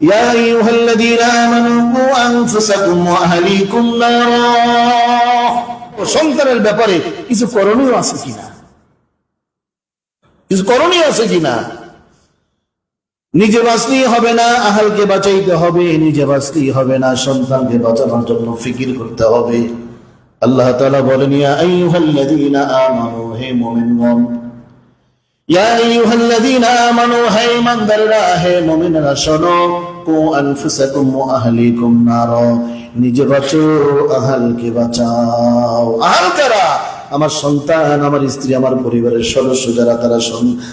يا أيها الذين آمنوا قوا أنفسكم وأهليكم نارا সন্তানের ব্যাপারে কিছু করণীয় আছে কিনা কিছু করণীয় আছে কিনা নিজে বাঁচলেই হবে না আহালকে বাঁচাইতে হবে নিজে বাঁচলেই হবে না সন্তানকে বাঁচানোর জন্য ফিকির করতে হবে আল্লাহ তাআলা বলেন ইয়া আইয়ুহাল্লাযীনা আমানু হে মুমিনগণ নিজে বাঁচো বাঁচাও। আমার সন্তান, আমার স্ত্রী, আমার পরিবারের সদস্য, যারা তারা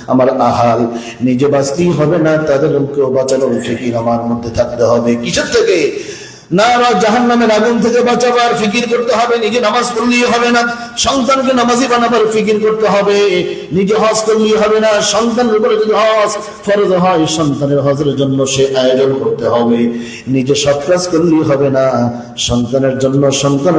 আমার আহাল। নিজে বাঁচতেই হবে না তাদেরকেও বাঁচানোর ফিকির আমার মধ্যে থাকতে হবে। কিসের থেকে? না জাহান নামের আগুন থেকে বাঁচাবার ফিকির করতে হবে, নিজে নামাজ পড়লেই হবে না, সন্তানকে নামাজি বানাবার ফিকির করতে হবে, নিজে হবে না, সন্তানের যদি হজ হয়, সন্তানের হজের জন্য সে করতে হবে, নিজে হবে না, সন্তানের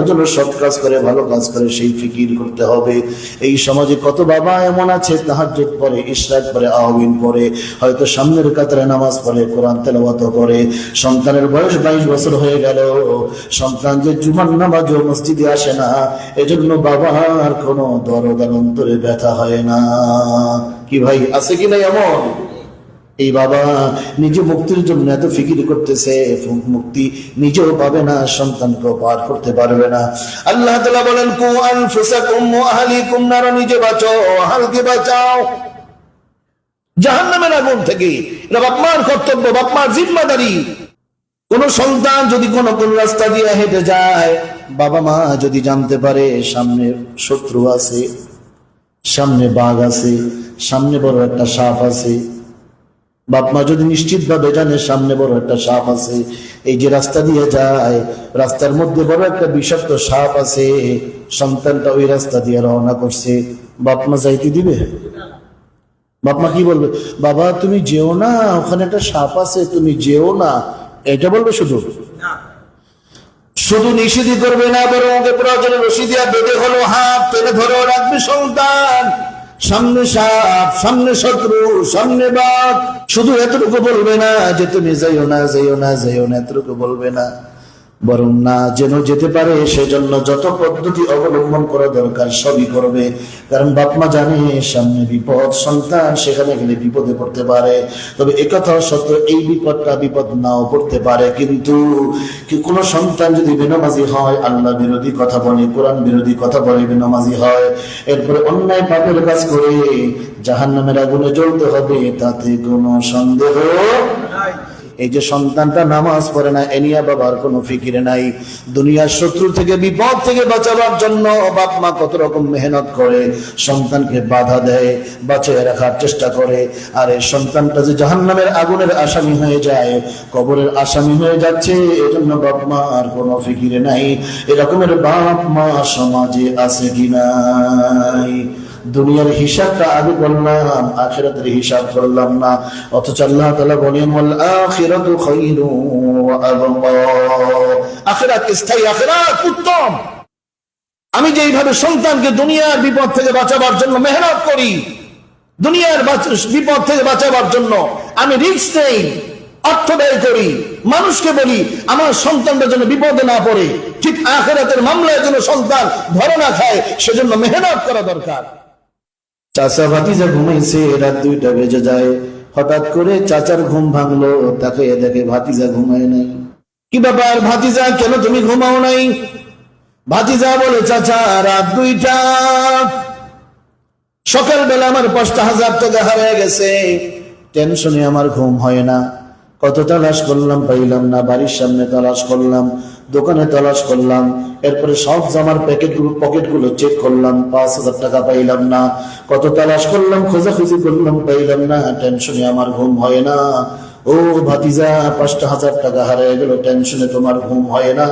জন্য সৎ কাজ করে, ভালো কাজ করে, সেই ফিকির করতে হবে। এই সমাজে কত বাবা এমন আছে, তাহাজ্জুদ পরে, ইশরাক পরে আহবিন পরে, হয়তো সামনের কাতারে নামাজ পড়ে, কোরআন তেলাওয়াত করে, সন্তানের বয়স বাইশ বছর হয়ে গেল। সন্তান যে জুমার নামাজও মসজিদে আসে না। এজন্য বাবার কোনো দরদার অন্তরে ব্যথা হয় না। কি ভাই, আছে কি নাই এমন? এই বাবা নিজে মুক্তির জন্য এত ফিকির করতেছে মুক্তি নিজেও পাবে না সন্তানকেও পার করতে পারবে না। আল্লাহ বলেন, কু আনফুসাকুম ওয়া আহলিকুম নার নিজে বাঁচাও, আহলকে বাঁচাও। জাহান্নামের আগুন থেকে। এটা বাপমার কর্তব্য বাপমার জিম্মাদারি। কোন সন্তান যদি কোন কোন রাস্তা দিয়ে হেঁটে যায়, বাবা মা যদি জানতে পারে সামনে শত্রু আছে, সামনে বাঘ আছে, সামনে বড় একটা সাপ আছে, বাপ মা যদি নিশ্চিত ভাবে জানে সামনে বড় একটা সাপ আছে, এই যে রাস্তা দিয়ে যায়, রাস্তার মধ্যে বড় একটা বিষাক্ত সাপ আছে, সন্তানটা ওই রাস্তা দিয়ে রওনা করছে, বাপ মা যাইতে দিবে? বাপ মা কি বলবে? বাবা, তুমি যেও না, ওখানে একটা সাপ আছে, তুমি যেও না এটা বলবে শুধু? শুধু নিষেধই করবে না, বরং প্রয়োজনে রশি দিয়া বেঁধে হলো হাত, টেনে ধরো রাখবে সন্তান। সামনে সাপ, সামনে শত্রু, সামনে বাঘ। শুধু এতটুকু বলবে না যে তুমি যাইও না যাইও না যাইও না, এতটুকু বলবে না। বরং না যেন যেতে পারে, সেজন্য যত পদ্ধতি অবলম্বন করা দরকার সবই করবে। কারণ বাপমা জানে, সামনে বিপদ, সন্তান সেখানে গেলে বিপদে পড়তে পারে। তবে একথা সত্য, এই বিপদটা বিপদ নাও পড়তে পারে। কিন্তু কোনো সন্তান যদি বেনামাজি হয়, আল্লাহ বিরোধী কথা বলে, কোরআন বিরোধী কথা বলে বেনামাজি হয়। এরপরে অন্যায় পাপের কাজ করে জাহান নামের আগুনে জ্বলতে হবে, তাতে কোনো সন্দেহ এই যে সন্তানটা নামাজ পড়ে না এনিয়া বাবার কোনো ফিকিরে নাই। দুনিয়ার শত্রু থেকে, বিপদ থেকে বাঁচাবার জন্য বাপ মা কত রকম মেহনত করে, সন্তানকে বাধা দেয়, বাঁচিয়ে রাখার চেষ্টা করে। আর এই সন্তানটা যে জাহান্নামের আগুনের আসামি হয়ে যায়, কবরের আসামি হয়ে যাচ্ছে, এজন্য বাপ মা আর কোনো ফিকিরে নাই। এরকমের বাপ মা সমাজে আছে কি নাই? দুনিয়ার হিসাবটা আগে করলাম আখেরাতের হিসাব করলাম না। অথচ আল্লাহ তাআলা বলেন আখিরাতু আখিরাত স্থায়ী আখিরাত, উত্তম। আমি যেইভাবে সন্তানকে দুনিয়ার বিপদ থেকে বাঁচাবার জন্য মেহনত করি, দুনিয়ার বিপদ থেকে বাঁচাবার জন্য আমি রিক্স নেই, অর্থ ব্যয় করি। মানুষকে বলি, আমার সন্তানটা যেন বিপদে না পড়ে, ঠিক আখেরাতের মামলায় যেন সন্তান ধরে না খায়, সেজন্য মেহনত করা দরকার। চাচা ভাতিজা ঘুমাইছে, রাত দুইটা বেজে যায়। হঠাৎ করে চাচার ঘুম ভাঙলো, তাকে দেখে ভাতিজা ঘুমায় নাই। কি ব্যাপার ভাতিজা, কেন তুমি ঘুমাও নাই? ভাতিজা বলে, চাচা, রাত দুইটা। সকালবেলা আমার পাঁচটা হাজার টাকা হারিয়ে গেছে। টেনশনে আমার ঘুম হয় না। কত তালাশ করলাম, পাইলাম না, বাড়ির সামনে তালাশ করলাম। দোকানে তলাশ করলাম, এরপরে সব জামার প্যাকেটগুলো পকেটগুলো চেক করলাম, পাঁচ হাজার টাকা পাইলাম না। কত তালাশ করলাম, খোঁজাখুঁজি করলাম, পাইলাম না। টেনশনে আমার ঘুম হয় না। ও ভাতিজা, পাঁচটা হাজার টাকা হারিয়ে গেল টেনশনে তোমার ঘুম হয় না।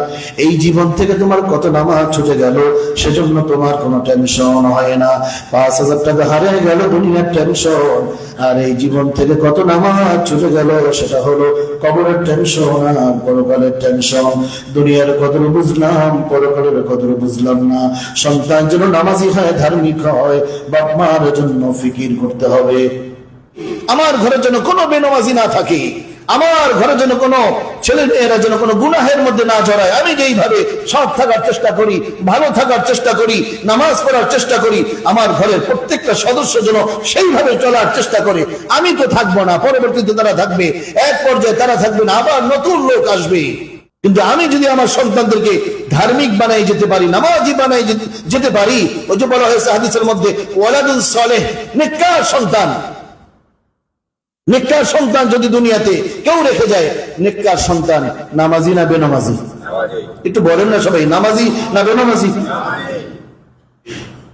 এই জীবন থেকে তোমার কত নামাজ ছুটে গেল, সেজন্য তোমার কোনো টেনশন হয় না। পাঁচ হাজার টাকা হারিয়ে গেল, দুনিয়ার টেনশন আর এই জীবন থেকে কত নামাজ ছুটে গেল, সেটা হলো কবরের টেনশন আর পরকালের টেনশন দুনিয়ার কদর বুঝলাম, পরকালের কদর বুঝলাম না। সন্তান যেন নামাজি হয়, ধার্মিক হয়, বাপ মার জন্য ফিকির করতে হবে। আমার ঘরের জন্য কোনো বেনামাজি না থাকে। আমার ঘরের জন্য কোনো ছেলে মেয়েরা যেন কোনো গুনাহের মধ্যে না জড়ায়। আমি যেইভাবে সৎ থাকার চেষ্টা করি, ভালো থাকার চেষ্টা করি, নামাজ পড়ার চেষ্টা করি, আমার ঘরের প্রত্যেকটা সদস্য যেন সেইভাবে চলার চেষ্টা করে। আমি তো থাকব না, পরবর্তীতে তারা থাকবে। এক পর্যায়ে তারা থাকবে না, আবার নতুন লোক আসবে। কিন্তু আমি যদি আমার সন্তানদেরকে ধার্মিক বানাই যেতে পারি, নামাজি বানাই যেতে- পারি, ওই যে বলা হয়েছে হাদিসের মধ্যে ওয়ালাদুল সালেহ নেককার সন্তান। নেককার সন্তান যদি দুনিয়াতে কেউ রেখে যায়, নেককার সন্তান নামাজি না বেনামাজি? একটু বলেন না সবাই, নামাজি না বেনামাজি?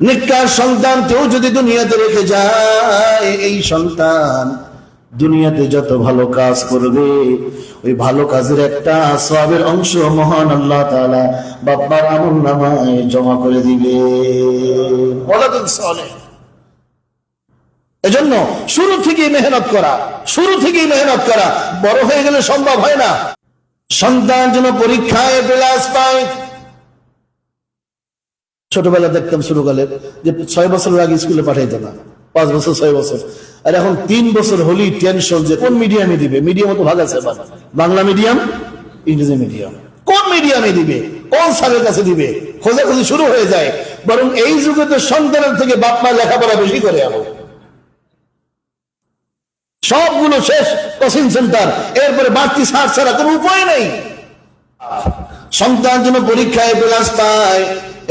নেককার সন্তান কেউ যদি দুনিয়াতে রেখে যায়, এই সন্তান দুনিয়াতে যত ভালো কাজ করবে, ওই ভালো কাজের একটা সবের অংশ মহান আল্লাহ তাআলা বাপ্পার আমল নামায় জমা করে দিবে। সালেহ এজন্য শুরু থেকেই মেহনত করা, শুরু থেকেই মেহনত করা, বড় হয়ে গেলে সম্ভব হয় না। সন্তান যেন পরীক্ষায় প্লাস পায়। ছোটবেলা দেখতাম শুরু কালে যে ছয় বছরের আগে স্কুলে পাঠাইতো না, পাঁচ বছর, ছয় বছর। আর এখন তিন বছর হলেই টেনশন যে কোন মিডিয়ামে দিবে? মিডিয়াম তো ভাগ আছে বাংলা মিডিয়াম ইংরেজি মিডিয়াম কোন মিডিয়ামে দিবে? কোন স্যারের কাছে দিবে? খোঁজাখুঁজি শুরু হয়ে যায়। বরং এই যুগে তো সন্তানের থেকে বাপ মা লেখাপড়া বেশি করে আলো সবগুলো শেষ কোচিং সেন্টার। এরপরে বাড়তি সার ছাড়া কোনো উপায় নেই। সন্তান যেন পরীক্ষায় প্লাস পায়,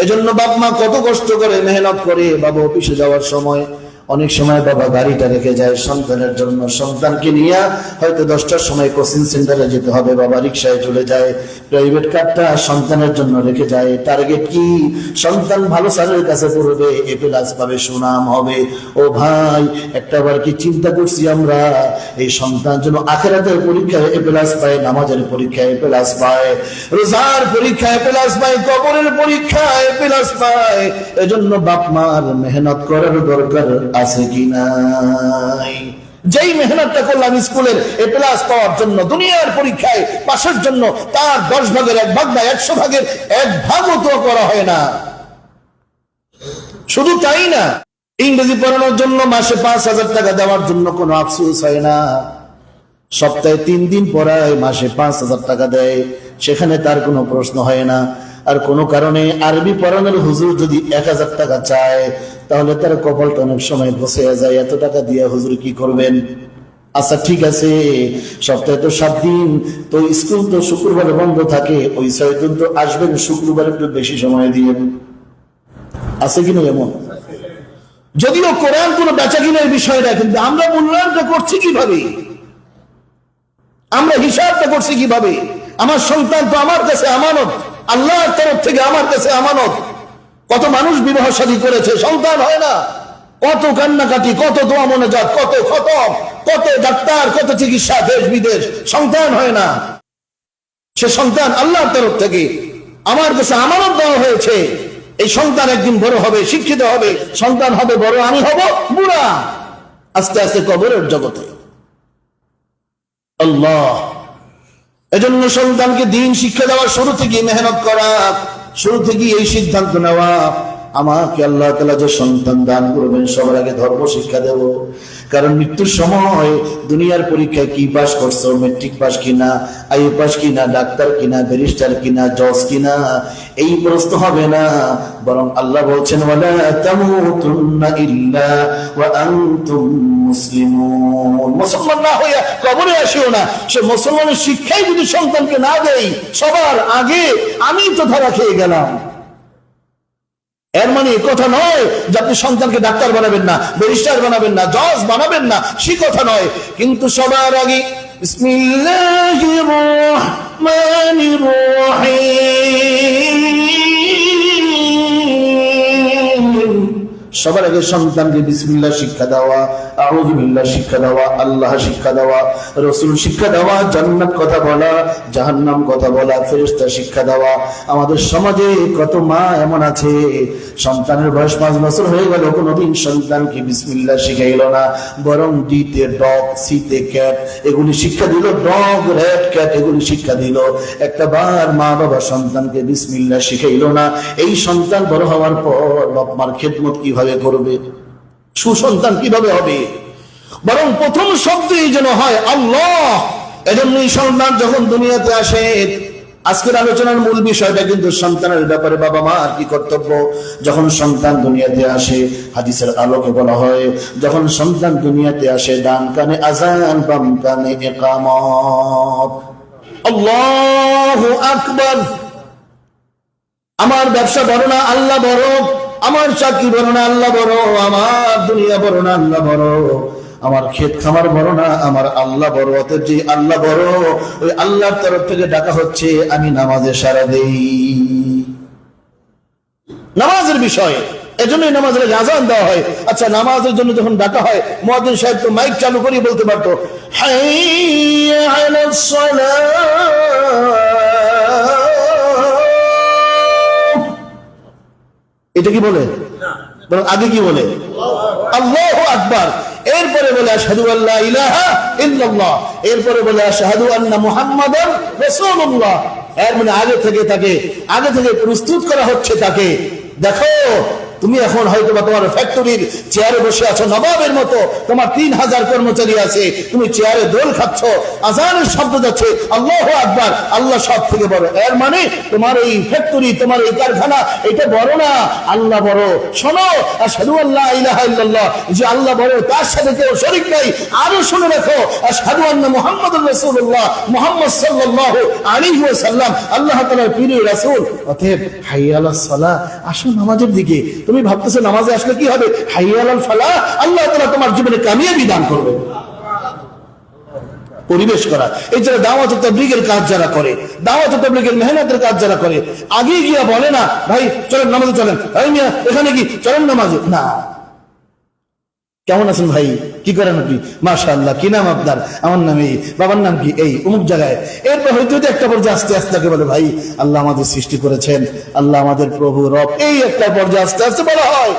এজন্য বাপ মা কত কষ্ট করে মেহনত করে বাবা অফিসে যাওয়ার সময় অনেক সময় বাবা গাড়িটা রেখে যায় সন্তানের জন্য। সন্তানকে নিয়ে হয়তো দশটার সময় কোচিং সেন্টারে যেতে হবে, বাবা রিক্সায় চলে যায় প্রাইভেট কারটা সন্তানের জন্য রেখে যায়। টার্গেট কি? সন্তান ভালো স্যারের কাছে পড়বে এ প্লাস পাবে, সুনাম হবে। ও ভাই একটা বার কি চিন্তা করছি আমরা? এই সন্তান যেন আখেরাতের পরীক্ষায় এ প্লাস পায়, নামাজের পরীক্ষায় এ প্লাস পায়, রোজার পরীক্ষায় প্লাস পায়, কবরের পরীক্ষায় প্লাস পায়। এজন্য বাপ মার মেহনত করার দরকার। আছে কি নাই? যেই মেহনতটা করলাম স্কুলের এ প্লাস পাওয়ার জন্য, দুনিয়ার পরীক্ষায় পাশের জন্য, তার দশ ভাগের এক ভাগ বা একশো ভাগের এক ভাগও তো করা হয় না। শুধু তাই না, ইংরেজি পড়ানোর জন্য মাসে পাঁচ হাজার টাকা দেওয়ার জন্য কোনো আফসোস হয় না। সপ্তাহে তিন দিন পড়ায় মাসে পাঁচ হাজার টাকা দেয়, সেখানে তার কোনো প্রশ্ন হয় না। আর কোনো কারণে আরবি পড়ানোর হুজুর যদি এক হাজার টাকা চায় তাহলে তার কপালটা অনেক সময় বসে যায়, এত টাকা দিয়ে হুজুর কি করবেন? আচ্ছা ঠিক আছে, সপ্তাহে তো সাত দিন, তো স্কুল তো শুক্রবারে বন্ধ থাকে, ওই ছয় তো আসবেন, শুক্রবার একটু বেশি সময় দিয়ে। আছে কিনা এমন? যদিও কোরআন কোন বেচা কিনের বিষয় না, কিন্তু আমরা মূল্যায়নটা করছি কীভাবে? আমরা হিসাবটা করছি কীভাবে? আমার সন্তান তো আমার কাছে আমানত, আল্লাহর তরফ থেকে আমার কাছে আমানত। কত মানুষ বিবাহ শাদী করেছে, সন্তান হয় না। কত কান্নাকাটি, কত দোয়া যাক কত কত কত ডাক্তার, কত চিকিৎসা, দেশ বিদেশ, সন্তান হয় না। সে সন্তান আল্লাহর তরফ থেকে আমার কাছে আমানত দেওয়া হয়েছে। এই সন্তান একদিন বড় হবে, শিক্ষিত হবে, সন্তান হবে, বড় আমি হব, বুড়া। আস্তে আস্তে কবরের জগতে। আল্লাহ, এজন্য সন্তানকে দিন শিক্ষা দেওয়ার শুরু থেকে মেহনত করা। শুরু থেকে এই সিদ্ধান্ত নেওয়া। আমাকে আল্লাহ তালা যে সন্তান দান করবেন, সবার আগে ধর্ম শিক্ষা দেব। কারণ মৃত্যুর সময় দুনিয়ার পরীক্ষায় কি পাস করছ মেট্রিক পাস কিনা আইএ পাস কিনা, ডাক্তার কিনা ব্যারিস্টার কিনা জজ কিনা এই প্রশ্ন হবে না। বরং আল্লাহ বলছেন খেয়ে গেলাম। এর মানে কথা নয় সন্তানকে ডাক্তার বানাবেন না, ব্যারিস্টার বানাবেন না, জজ বানাবেন না, সে কথা নয়। কিন্তু সবার আগে বিসমিল্লাহির রহমানির রহিম। সবার আগে সন্তানকে বিসমিল্লা শিক্ষা দেওয়া আমাদের সমাজে কত মা এমন আছে, সন্তানের বয়স পাঁচ বছর হয়ে গেল কোনোদিন সন্তানকে বিসমিল্লাহ শিখাইল না। বরং ডিতে ডগ, সিতে ক্যাট, এগুলি শিক্ষা দিল, ডগ, রেড ক্যাট, এগুলি শিক্ষা দিল। একটা বার মা বাবা সন্তানকে বিসমিল্লাহ শিখাইল না। এই সন্তান বড় হওয়ার পর বাপ খেদমত কীভাবে করবে? সুসন্তান কীভাবে হবে? বরং প্রথম শব্দই যেন হয় আল্লাহ। এজন্যই সন্তান যখন দুনিয়াতে আসে, আজকের আলোচনার মূল বিষয়টা কিন্তু সন্তানের ব্যাপারে বাবা মার কি কর্তব্য? যখন সন্তান দুনিয়াতে আসে, হাদিসের আলোকে বলা হয়, যখন সন্তান দুনিয়াতে আসে, ডান কানে আজান বাম কানে একামত আল্লাহু আকবার। আমার ব্যবসা বড় না, আল্লাহ বড়? আমার চাকরি বড় না, আল্লাহ বড়। আমার দুনিয়া বড় না, আল্লাহ বড়। আমার ক্ষেত খামার বড় না, আমার আল্লাহ বড়। অতএব যে আল্লাহ বড়, ওই আল্লাহর তরফ থেকে ডাকা হচ্ছে, আমি নামাজে সারা দেই। নামাজের বিষয়, এজন্যই নামাজের আজান দেওয়া হয়। আচ্ছা নামাজের জন্য যখন ডাকা হয় মহাদিন সাহেব তো মাইক চালু করে বলতে পারতো, হাইয়া এটা কি বলে? বরং আগে কি বলে? আল্লাহ আকবর। এরপরে বলে আসাদু আল্লাহ ইলাহা এরপরে বলে আসাদু আল্লাহ রাসূলুল্লাহ। এর মানে আগে থেকে তাকে, আগে থেকে প্রস্তুত করা হচ্ছে তাকে। দেখো তুমি এখন হয়তো বা তোমার ফ্যাক্টরির চেয়ারে বসে আছো, নবাবের মতো। তোমার তিন হাজার কর্মচারী আছে, তুমি চেয়ারে দোল খাচ্ছ, আজানের শব্দ যাচ্ছে, আল্লাহ আকবার, আল্লাহ সব থেকে বড়। এর মানে তোমার এই ফ্যাক্টরি তোমার এই কারখানা, এটা বড় না, আল্লাহ বড়। শোনো আর সাধু আল্লাহ ইল্লাল্লাহ, যে আল্লাহ বড়, তার সাথে কেউ শরিক নাই, আরও শুনে রাখো আর সাধু আল্লাহ মোহাম্মদ রাসূলুল্লাহ, মোহাম্মদ সাল্লাল্লাহু আলাইহি ওয়াসাল্লাম, আল্লাহ তাআলার প্রিয় রাসূল। অতএব হাইয়া আলাস সালাহ, আসো নামাজের দিকে। তুমি ভাবতেছো নামাজে আসলে কি হবে? হাইয়াল ফালা, আল্লাহ তালা তোমার জীবনে কামিয়াবি দান করবে। পরিবেশ করা। এই যারা দাওয়াত তবলিগের কাজ যারা করে, দাওয়াত তবলিগের মেহনতের কাজ যারা করে, আগে গিয়া বলে না, ভাই, চলেন নামাজে চলেন। ভাই মিয়া, এখানে কি? চলেন নামাজে। না। কেমন আছেন ভাই? কি করেন আপনি? মাশা আল্লাহ কি নাম আপনার? আমার নাম এই, বাবার নাম কি? এই, অমুক জায়গায়। এরপর হয়তো একটা পর্যায়ে আস্তে আস্তে তাকে বলে, ভাই, আল্লাহ আমাদের সৃষ্টি করেছেন। আল্লাহ আমাদের প্রভু, রব। এই একটা পর্যায়ে আস্তে আস্তে বলা হয়।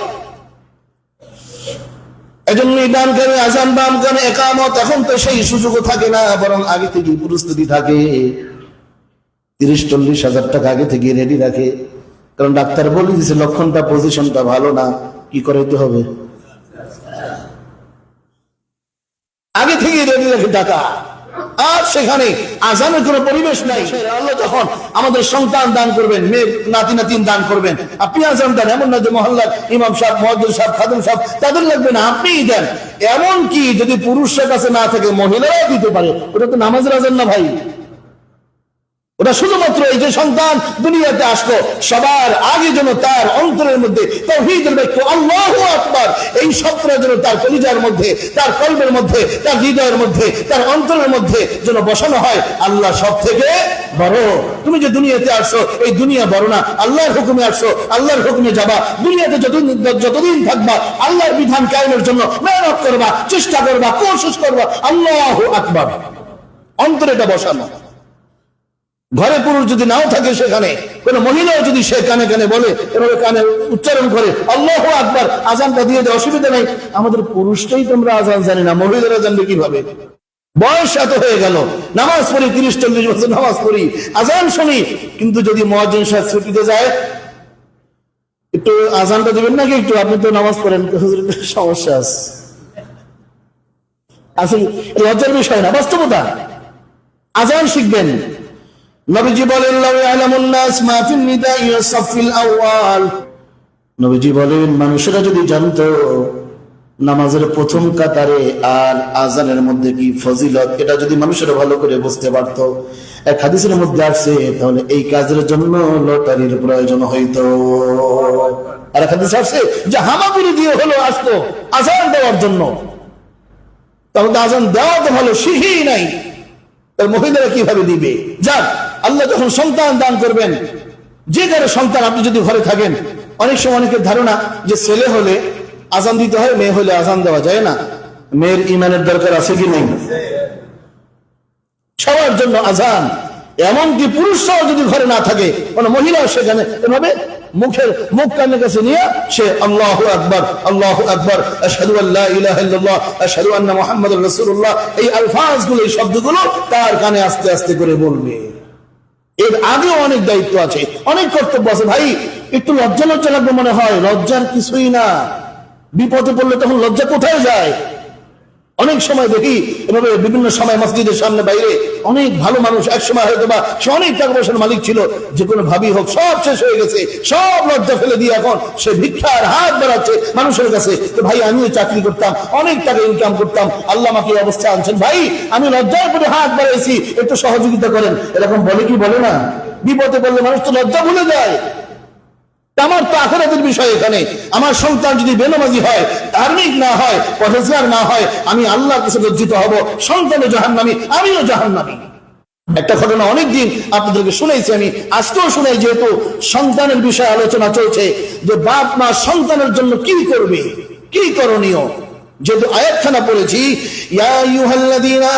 এজন্য ডান কানে আজান বাম কানে একামত, এখন তো সেই সুযোগও থাকে না, বরং আগে থেকে প্রস্তুতি থাকে। তিরিশ, চল্লিশ হাজার টাকা আগে থেকে রেডি রাখে। কারণ ডাক্তার বলে দিছে লক্ষণটা পজিশনটা ভালো না। কি করাইতে হবে? আগে থেকে রেডি রাখে আর সেখানে আজানের কোনো পরিবেশ নাই। আল্লাহ যখন আমাদের সন্তান দান করবেন, মেয়ে নাতি নাতিন দান করবেন, আপনি আজান দেন, এমন না যে মহল্লার ইমাম সাহেব মহাজুল সাহেব, খাদুম সাহেব, তাদের লাগবে না, আপনিই দেন। এমন কি যদি পুরুষের কাছে না থাকে, মহিলারাও দিতে পারে। ওটা তো নামাজের আজান না ভাই। ওটা শুধুমাত্র এই যে সন্তান দুনিয়াতে আসলো, সবার আগে যেন তার অন্তরের মধ্যে আল্লাহ আকবার। এই শব্দটা যেন তার কলিজার মধ্যে, তার কল্পের মধ্যে, তার হৃদয়ের মধ্যে, তার অন্তরের মধ্যে যেন বসানো হয়, আল্লাহ সব থেকে বড়। তুমি যে দুনিয়াতে আসছো, এই দুনিয়া বড় না, আল্লাহর হুকুমে আসছো, আল্লাহর হুকুমে যাবা, দুনিয়াতে যতদিন যতদিন থাকবা, আল্লাহর বিধান কায়েমের জন্য মেহনত করবা, চেষ্টা করবা, কোশিশ করবা, আল্লাহ আকবার। অন্তরে এটা বসানো। ঘরে পুরুষ যদি নাও থাকে সেখানে, কোন মহিলাও যদি সে কানে কানে বলে, এভাবে কানে উচ্চারণ করে, আল্লাহ আকবার আজানটা দিয়ে দেয়, অসুবিধা নেই। আমাদের পুরুষটাই তোমরা আজান জানি না, মহিলারা জানবে কীভাবে? বয়স এত হয়ে গেল, নামাজ পড়ি, তিরিশ, চল্লিশ বছর নামাজ পড়ি আজান শুনি, কিন্তু যদি মহাজন সাহেব ছুটিতে যায়, একটু আজানটা দেবেন নাকি একটু? আপনি তো নামাজ পড়েন সমস্যা আছে। আসলে লজ্জার বিষয় না, বাস্তবতা। আজান শিখবেন। নবীজি বলেন, লাউ ইয়ালামুন নাস মা আউয়াল। নবীজি বলেন, মানুষেরা যদি জানতো, নামাজের প্রথম কাতারে আর আজানের মধ্যে কি ফজিলত, এটা যদি মানুষেরা ভালো করে বুঝতে পারতো, এক হাদিসের মধ্যে আসছে, তাহলে এই কাজের জন্য লটারির প্রয়োজন হইতো। আর এক হাদিস আসছে, যে হামাগুড়ি দিয়ে হলো আসতো আজান দেওয়ার জন্য। তাহলে আজান দেওয়া তো ভালো শিখেই নাই। তার মহিলারা কীভাবে দিবে? যাক আল্লাহ যখন সন্তান দান করবেন, যে কারও সন্তান আপনি যদি ঘরে থাকেন, অনেক সময় অনেকের ধারণা যে ছেলে হলে আজান দিতে হয়, মেয়ে হলে আজান দেওয়া যায় না। মেয়ের ইমানের দরকার আছে কি নেই? সবার জন্য আজান। এমনকি পুরুষরাও যদি ঘরে না থাকে, কোনো মহিলাও সেখানে এভাবে মুখের মুখ কানের কাছে নিয়ে সে আল্লাহ আকবর আল্লাহ আকবর, আশহাদু আল্লাহ ইলাহা ইল্লাল্লাহ, আশহাদু আন্না এই শব্দগুলো তার কানে আস্তে আস্তে করে বলবে। এর আগেও অনেক দায়িত্ব আছে, অনেক কর্তব্য আছে। ভাই, একটু লজ্জা লজ্জা লাগবে মনে হয়, লজ্জার কিছুই না। বিপদে পড়লে তখন লজ্জা কোথায় যায়? অনেক সময় দেখি, এভাবে বিভিন্ন সময় মসজিদের সামনে বাইরে অনেক ভালো মানুষ এক সময় হয়তো বা সে অনেক টাকা পয়সার মালিক ছিল, যে কোনো ভাবি হোক, সব শেষ হয়ে গেছে, সব লজ্জা ফেলে দিয়ে এখন সে ভিক্ষার হাত বাড়াচ্ছে মানুষের কাছে। তো ভাই, আমিও চাকরি করতাম, অনেক টাকা ইনকাম করতাম, আল্লাহ আমাকে এই অবস্থা আনছেন। ভাই, আমি লজ্জায় করে হাত বাড়াইছি, একটু সহযোগিতা করেন। এরকম বলে কি বলে না? বিপদে বললে মানুষ তো লজ্জা ভুলে যায়। আমার তো আখেরাতের বিষয় এখানে। আমার সন্তান যদি বেনমাজি হয়, ধার্মিক না হয় পরেজগার না হয়, আমি আল্লাহ কাছে লজ্জিত হব। সন্তানও জাহান্নামি, আমিও জাহান্নামি। একটা ঘটনা অনেকদিন আপনাদেরকে শুনেছি আমি, আজকেও শুনাই যেহেতু সন্তানের বিষয়ে আলোচনা চলছে যে বাপ মা সন্তানের জন্য কি করবে, কি করণীয়। যেহেতু আয়াতখানা পড়েছি, ইয়া আইয়ুহাল্লাযীনা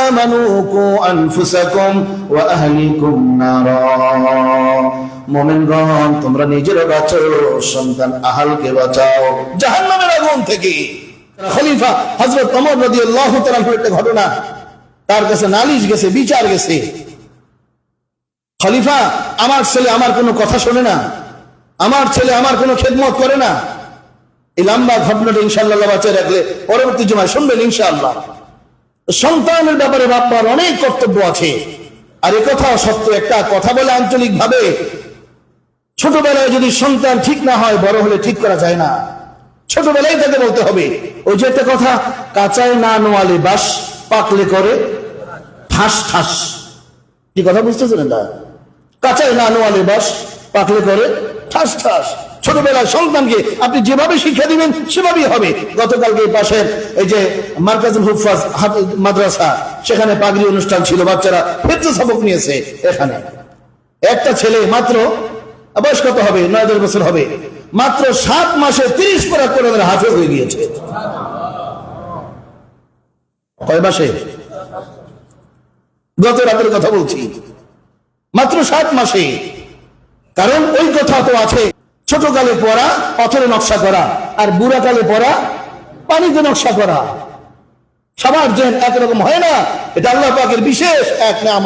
মুমিনগণ, তোমরা নিজেরা বাঁচো, সন্তান আহালকে বাঁচাও। জাহান্নামের আগুন থেকে খলিফা হযরত ওমর রাদিয়াল্লাহু তাআলা একটা ঘটনা, তার কাছে নালিশ গেছে, বিচার গেছে। খলিফা, আমার ছেলে আমার কোনো কথা শোনে না, আমার ছেলে আমার কোনো খেদমত করে না। এই লম্বা ঘটনাটা ইনশাল্লাহ বাঁচিয়ে রাখলে পরবর্তী জমায় শুনবেন ইনশাআল্লাহ। সন্তানের ব্যাপারে বাপ্পার অনেক কর্তব্য আছে। আর কথা সত্য, একটা কথা বলে আঞ্চলিক ভাবে ছোটবেলায় যদি সন্তান ঠিক না হয়, বড় হলে ঠিক করা যায় না। ছোটবেলায় তাকে বলতে হবে, ওই যে একটা কথা, কাঁচায় না নোয়ালে বাস, পাকলে করে ঠাস ঠাস। কি কথা বুঝতেছেন না কাঁচায় না নোয়ালে বাস, পাকলে করে ঠাস ঠাস। ছোটবেলায় সন্তানকে আপনি যেভাবে শিক্ষা দিবেন, সেভাবেই হবে। গতকালকে পাশের এই যে মার্কাজুল হুফাজ মাদ্রাসা, সেখানে পাগড়ি অনুষ্ঠান ছিল, বাচ্চারা ফেরতে সবক নিয়েছে এখানে। একটা ছেলে মাত্র বয়স কত হবে? নয়, দশ বছর হবে। মাত্র সাত মাসে তিরিশ পারা কোরআনের হাফেজ হয়ে গিয়েছে। কয় মাসে? গত রাতের কথা বলছি। মাত্র সাত মাসে। কারণ ওই কথা তো আছে। ছোট কালে পড়া, পথরে নকশা করা, আর বুড়া কালে পড়া, পানিতে নকশা করা। সবার জেন একরকম হয় না। এটা আল্লাহ পাকের বিশেষ এক নামত